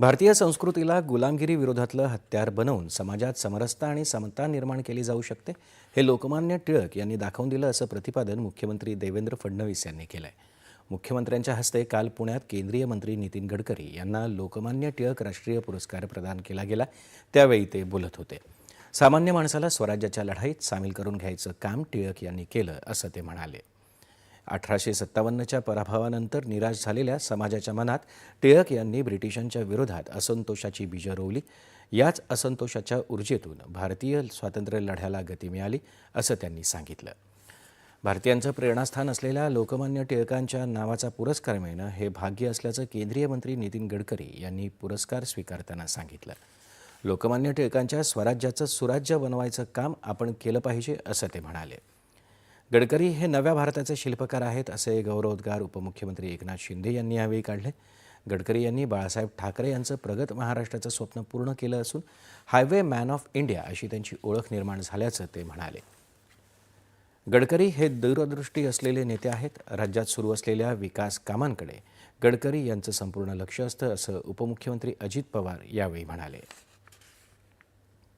भारतीय संस्कृतीला गुलामगिरी विरोधातलं हत्यार बनवून समाजात समरसता आणि समता निर्माण केली जाऊ शकते हे लोकमान्य टिळक यांनी दाखवून दिलं असं प्रतिपादन मुख्यमंत्री देवेंद्र फडणवीस यांनी केलं आहे मुख्यमंत्र्यांच्या हस्ते काल पुण्यात केंद्रीय मंत्री नितीन गडकरी यांना लोकमान्य टिळक राष्ट्रीय पुरस्कार प्रदान केला गेला त्यावेळी ते बोलत होते. सामान्य माणसाला स्वराज्याच्या लढाईत सामील करून घ्यायचं काम टिळक यांनी केलं असं ते म्हणाले. अठराशे सत्तावन्नच्या पराभवानंतर निराश झालेल्या समाजाच्या मनात टिळक यांनी ब्रिटिशांच्या विरोधात असंतोषाची बीजं रोवली. याच असंतोषाच्या ऊर्जेतून भारतीय स्वातंत्र्य लढ्याला गती मिळाली असं त्यांनी सांगितलं. भारतीयांचं प्रेरणास्थान असलेल्या लोकमान्य टिळकांच्या नावाचा पुरस्कार मिळणं हे भाग्य असल्याचं केंद्रीय मंत्री नितीन गडकरी यांनी पुरस्कार स्वीकारताना सांगितलं. लोकमान्य टिळकांच्या स्वराज्याचं सुराज्य बनवायचं काम आपण केलं पाहिजे असं ते म्हणाले. गडकरी हे नव्या भारताचे शिल्पकार आहेत असे गौरवोद्गार उपमुख्यमंत्री एकनाथ शिंदे यांनी यावेळी काढले. गडकरी यांनी बाळासाहेब ठाकरे यांचं प्रगत महाराष्ट्राचं स्वप्न पूर्ण केलं असून हायवे मॅन ऑफ इंडिया अशी त्यांची ओळख निर्माण झाल्याचं ते म्हणाले. गडकरी हे दूरदृष्टी असलेले नेते आहेत. राज्यात सुरू असलेल्या विकास कामांकडे गडकरी यांचं संपूर्ण लक्ष असतं असं उपमुख्यमंत्री अजित पवार यावेळी म्हणाले.